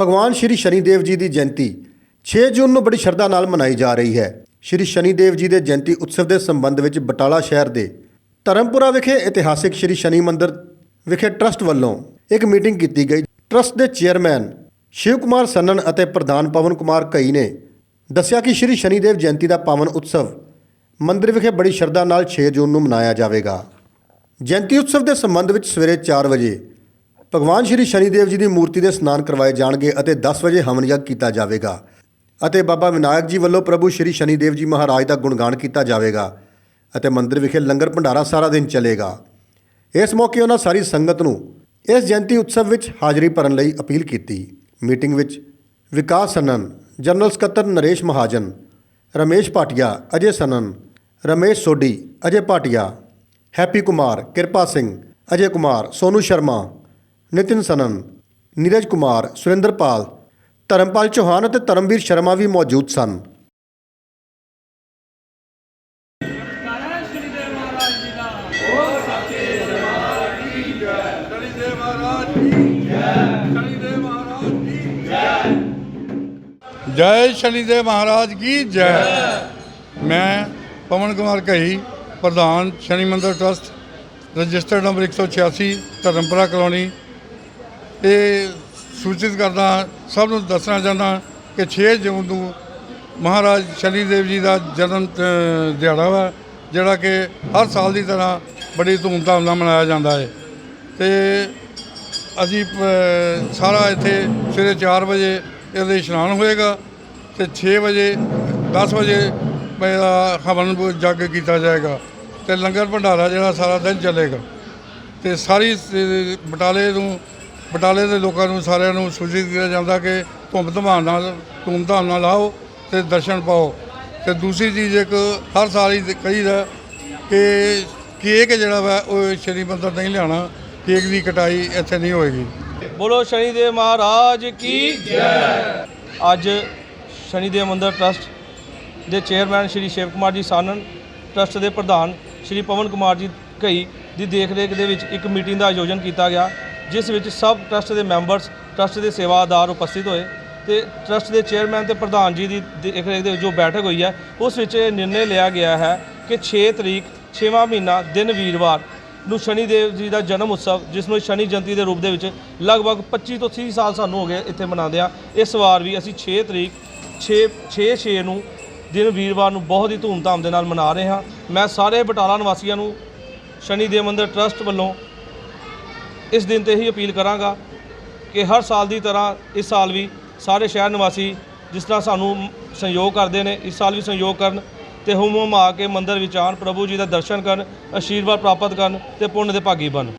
ਭਗਵਾਨ ਸ਼੍ਰੀ ਸ਼ਨੀਦੇਵ ਜੀ ਦੀ ਜਯੰਤੀ 6 ਜੂਨ ਨੂੰ ਬੜੀ ਸ਼ਰਧਾ ਨਾਲ ਮਨਾਈ ਜਾ ਰਹੀ ਹੈ। ਸ਼੍ਰੀ ਸ਼ਨੀਦੇਵ ਜੀ ਦੇ ਜਯੰਤੀ ਉਤਸਵ ਦੇ ਸੰਬੰਧ ਵਿੱਚ ਬਟਾਲਾ ਸ਼ਹਿਰ ਦੇ ਧਰਮਪੁਰਾ ਵਿਖੇ ਇਤਿਹਾਸਿਕ ਸ਼੍ਰੀ ਸ਼ਨੀ ਮੰਦਿਰ ਵਿਖੇ ਟਰਸਟ ਵੱਲੋਂ ਇੱਕ ਮੀਟਿੰਗ ਕੀਤੀ ਗਈ। ਟਰਸਟ ਦੇ ਚੇਅਰਮੈਨ ਸ਼ਿਵ ਕੁਮਾਰ ਸੰਨਨ ਅਤੇ ਪ੍ਰਧਾਨ ਪਵਨ ਕੁਮਾਰ ਕਈ ਨੇ ਦੱਸਿਆ ਕਿ ਸ਼੍ਰੀ ਸ਼ਨੀਦੇਵ ਜਯੰਤੀ ਦਾ ਪਾਵਨ ਉਤਸਵ ਮੰਦਿਰ ਵਿਖੇ ਬੜੀ ਸ਼ਰਧਾ ਨਾਲ 6 ਜੂਨ ਨੂੰ ਮਨਾਇਆ ਜਾਵੇਗਾ। ਜਯੰਤੀ ਉਤਸਵ ਦੇ ਸੰਬੰਧ ਵਿੱਚ ਸਵੇਰੇ 4 ਵਜੇ ਭਗਵਾਨ ਸ਼੍ਰੀ ਸ਼ਨੀਦੇਵ ਜੀ ਦੀ ਮੂਰਤੀ ਦੇ ਇਸ਼ਨਾਨ ਕਰਵਾਏ ਜਾਣਗੇ ਅਤੇ 10 ਵਜੇ ਹਵਨ ਯੱਗ ਕੀਤਾ ਜਾਵੇਗਾ। ਅਤੇ ਬਾਬਾ ਵਿਨਾਇਕ ਜੀ ਵੱਲੋਂ ਪ੍ਰਭੂ ਸ਼੍ਰੀ ਸ਼ਨੀਦੇਵ ਜੀ ਮਹਾਰਾਜ ਦਾ ਗੁਣਗਾਨ ਕੀਤਾ ਜਾਵੇਗਾ ਅਤੇ ਮੰਦਿਰ ਵਿਖੇ ਲੰਗਰ ਭੰਡਾਰਾ ਸਾਰਾ ਦਿਨ ਚੱਲੇਗਾ। ਇਸ ਮੌਕੇ ਉਹਨਾਂ ਸਾਰੀ ਸੰਗਤ ਨੂੰ ਇਸ ਜਯੰਤੀ ਉਤਸਵ ਵਿੱਚ ਹਾਜ਼ਰੀ ਭਰਨ ਲਈ ਅਪੀਲ ਕੀਤੀ। ਮੀਟਿੰਗ ਵਿੱਚ ਵਿਕਾਸ ਸਨਨ, ਜਨਰਲ ਸਕੱਤਰ ਨਰੇਸ਼ ਮਹਾਜਨ, ਰਮੇਸ਼ ਭਾਟੀਆ, ਅਜੇ ਸਨਨ, ਰਮੇਸ਼ ਸੋਢੀ, ਅਜੇ ਭਾਟੀਆ, ਹੈਪੀ ਕੁਮਾਰ, ਕਿਰਪਾ ਸਿੰਘ, ਅਜੇ ਕੁਮਾਰ, ਸੋਨੂ ਸ਼ਰਮਾ ਨਿਤਿਨ ਸਨਨ, ਨੀਰਜ ਕੁਮਾਰ ਸੁਰਿੰਦਰਪਾਲ ਧਰਮਪਾਲ ਚੌਹਾਨ ਅਤੇ ਧਰਮਵੀਰ ਸ਼ਰਮਾ ਵੀ ਮੌਜੂਦ ਸਨ। ਜੈ ਸ਼ਨੀਦੇਵ ਮਹਾਰਾਜ ਕੀ ਜੈ ਜੈ ਸ਼ਨੀਦੇਵ ਮਹਾਰਾਜ ਕੀ ਜੈ। ਮੈਂ ਪਵਨ ਕੁਮਾਰ ਕਹੀ, ਪ੍ਰਧਾਨ ਸ਼ਨੀ ਮੰਦਰ trust, registered number 186 Dharampura colony ਇਹ ਸੂਚਿਤ ਕਰਦਾ, ਸਭ ਨੂੰ ਦੱਸਣਾ ਚਾਹੁੰਦਾ ਕਿ 6 ਜੂਨ ਨੂੰ ਮਹਾਰਾਜ ਸ਼ਨੀ ਦੇਵ ਜੀ ਦਾ ਜਨਮ ਦਿਹਾੜਾ ਵਾ, ਜਿਹੜਾ ਕਿ ਹਰ ਸਾਲ ਦੀ ਤਰ੍ਹਾਂ ਬੜੀ ਧੂਮਧਾਮ ਨਾਲ ਮਨਾਇਆ ਜਾਂਦਾ ਹੈ। ਤੇ ਅਸੀਂ ਸਾਰਾ ਇੱਥੇ ਸਵੇਰੇ 4 ਵਜੇ ਇਹਦੇ ਇਸ਼ਨਾਨ ਹੋਏਗਾ ਤੇ 6 ਵਜੇ 10 ਵਜੇ ਇਹਦਾ ਹਵਨ ਜੱਗ ਕੀਤਾ ਜਾਏਗਾ ਤੇ ਲੰਗਰ ਭੰਡਾਰਾ ਜਿਹੜਾ ਸਾਰਾ ਦਿਨ ਚੱਲੇਗਾ। ਤੇ ਸਾਰੀ ਬਟਾਲੇ ਨੂੰ ਬਟਾਲੇ ਦੇ ਲੋਕਾਂ ਨੂੰ ਸਾਰਿਆਂ ਨੂੰ ਸੂਚਿਤ ਕੀਤਾ ਜਾਂਦਾ ਕਿ ਧੁੰਮ ਧਮਾਨ ਨਾਲ ਧੂਮਧਾਮ ਨਾਲ ਆਓ ਤੇ ਦਰਸ਼ਨ ਪਾਓ। ਤੇ ਦੂਸਰੀ ਚੀਜ਼ ਇੱਕ ਹਰ ਸਾਲ ਹੀ ਕਹੀਦਾ ਕਿ ਕੇਕ ਜਿਹੜਾ ਵਾ, ਉਹ ਸ਼੍ਰੀ ਮੰਦਰ ਨਹੀਂ ਲਿਆਉਣਾ। ਕੇਕ ਦੀ ਕਟਾਈ ਇੱਥੇ ਨਹੀਂ ਹੋਏਗੀ। ਬੋਲੋ ਸ਼ਨੀਦੇਵ ਮਹਾਰਾਜ ਕੀ ਜੈ। ਅੱਜ ਸ਼ਨੀਦੇਵ ਮੰਦਰ ਟਰਸਟ ਦੇ ਚੇਅਰਮੈਨ ਸ਼੍ਰੀ ਸ਼ਿਵ ਕੁਮਾਰ ਜੀ ਸਾਨਨ, ਟਰਸਟ ਦੇ ਪ੍ਰਧਾਨ ਸ਼੍ਰੀ ਪਵਨ ਕੁਮਾਰ ਜੀ ਘਈ ਦੀ ਦੇਖਰੇਖ ਦੇ ਵਿੱਚ ਇੱਕ ਮੀਟਿੰਗ ਦਾ ਆਯੋਜਨ ਕੀਤਾ ਗਿਆ। ਜਿਸ ਵਿੱਚ ਸਭ ਟਰਸਟ ਦੇ ਮੈਂਬਰਸ, ਟਰਸਟ ਦੇ ਸੇਵਾਦਾਰ ਉਪਸਥਿਤ ਹੋਏ ਤੇ ਟਰਸਟ ਦੇ ਚੇਅਰਮੈਨ ਤੇ ਪ੍ਰਧਾਨ ਜੀ ਦੀ ਦੇਖ ਰੇਖ ਦੇ ਜੋ ਬੈਠਕ ਹੋਈ ਹੈ, ਉਸ ਵਿੱਚ ਇਹ ਨਿਰਣੇ ਲਿਆ ਗਿਆ ਹੈ ਕਿ 6 ਤਰੀਕ 6ਵਾਂ ਮਹੀਨਾ ਦਿਨ ਵੀਰਵਾਰ ਨੂੰ ਸ਼ਨੀ ਦੇਵ ਜੀ ਦਾ ਜਨਮ ਉਤਸਵ, ਜਿਸ ਨੂੰ ਸ਼ਨੀ ਜਯੰਤੀ ਦੇ ਰੂਪ ਦੇ ਵਿੱਚ ਲਗਭਗ 25 ਤੋਂ 30 ਸਾਲ ਸਾਨੂੰ ਹੋ ਗਏ ਇੱਥੇ ਮਨਾਉਂਦੇ ਆ। ਇਸ ਵਾਰ ਵੀ ਅਸੀਂ 6 ਤਰੀਕ 6 6 6 ਨੂੰ ਦਿਨ ਵੀਰਵਾਰ ਨੂੰ ਬਹੁਤ ਹੀ ਧੂਮਧਾਮ ਦੇ ਨਾਲ ਮਨਾ ਰਹੇ ਹਾਂ। ਮੈਂ ਸਾਰੇ ਬਟਾਲਾ ਨਿਵਾਸੀਆਂ ਨੂੰ ਸ਼ਨੀ ਦੇਵ ਮੰਦਿਰ ਟਰਸਟ ਵੱਲੋਂ ਇਸ ਦਿਨ ਤੇ ਹੀ ਅਪੀਲ ਕਰਾਂਗਾ ਕਿ ਹਰ ਸਾਲ ਦੀ ਤਰ੍ਹਾਂ ਇਸ ਸਾਲ ਵੀ ਸਾਰੇ ਸ਼ਹਿਰ ਨਿਵਾਸੀ ਜਿਸ ਤਰ੍ਹਾਂ ਸਾਨੂੰ ਸਹਿਯੋਗ ਕਰਦੇ ਨੇ, ਇਸ ਸਾਲ ਵੀ ਸਹਿਯੋਗ ਕਰਨ ਤੇ ਹੁਮ ਹੁਮ ਆ ਕੇ ਮੰਦਰ ਵਿੱਚ ਆਉਣ, ਪ੍ਰਭੂ ਜੀ ਦਾ ਦਰਸ਼ਨ ਕਰਨ ਆਸ਼ੀਰਵਾਦ ਪ੍ਰਾਪਤ ਕਰਨ ਤੇ ਪੁੰਨ ਦੇ ਭਾਗੀ ਬਣ